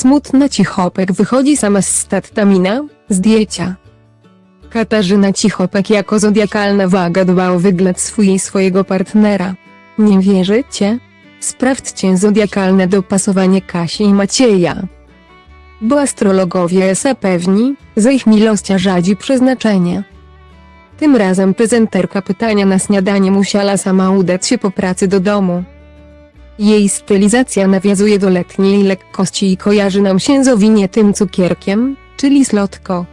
Smutna Cichopek wychodzi sama z statamina, zdjęcia. Katarzyna Cichopek jako zodiakalna waga dba o wygląd swój i swojego partnera. Nie wierzycie? Sprawdźcie zodiakalne dopasowanie Kasi i Macieja. Bo astrologowie są pewni, że ich miłość radzi przeznaczenie. Tym razem prezenterka pytania na śniadanie musiała sama udać się po pracy do domu. Jej stylizacja nawiązuje do letniej lekkości i kojarzy nam się z owiniętym cukierkiem, czyli slotko.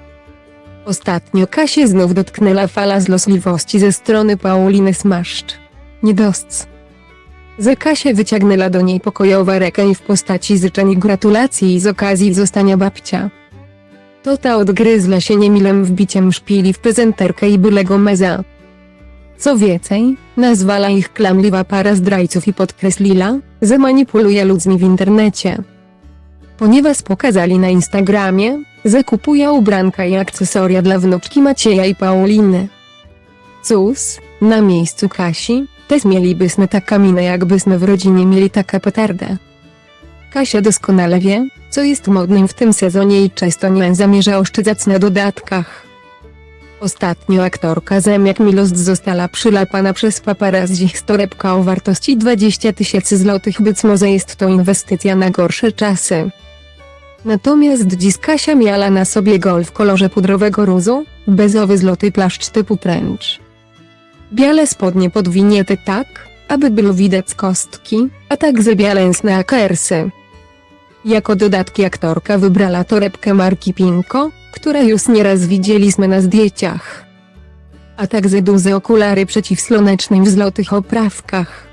Ostatnio Kasię znów dotknęła fala zlosliwości ze strony Pauliny Smaszcz. Niedosc. Ze Kasię wyciągnęła do niej pokojowa rękę w postaci życzeń i gratulacji z okazji zostania babcia. To ta odgryzła się niemilym wbiciem szpili w prezenterkę i bylego meza. Co więcej, nazwała ich klamliwa para zdrajców i podkreśliła, że manipuluje ludźmi w internecie. Ponieważ pokazali na Instagramie, że kupuje ubranka i akcesoria dla wnuczki Macieja i Pauliny. Cóż, na miejscu Kasi, też mielibyśmy taka minę jakbyśmy w rodzinie mieli taka petardę. Kasia doskonale wie, co jest modnym w tym sezonie i często nie zamierza oszczędzać na dodatkach. Ostatnio aktorka Zemiak Milost została przylapana przez paparazzi z torebka o wartości 20 tysięcy złotych być może jest to inwestycja na gorsze czasy. Natomiast dziś Kasia miała na sobie golf w kolorze pudrowego różu, bezowy złoty płaszcz typu trench. Białe spodnie podwinięte tak, aby było widać kostki, a także białęsne akersy. Jako dodatki aktorka wybrała torebkę marki Pinko, które już nieraz widzieliśmy na zdjęciach. A także duże okulary przeciwsłoneczne w złotych oprawkach.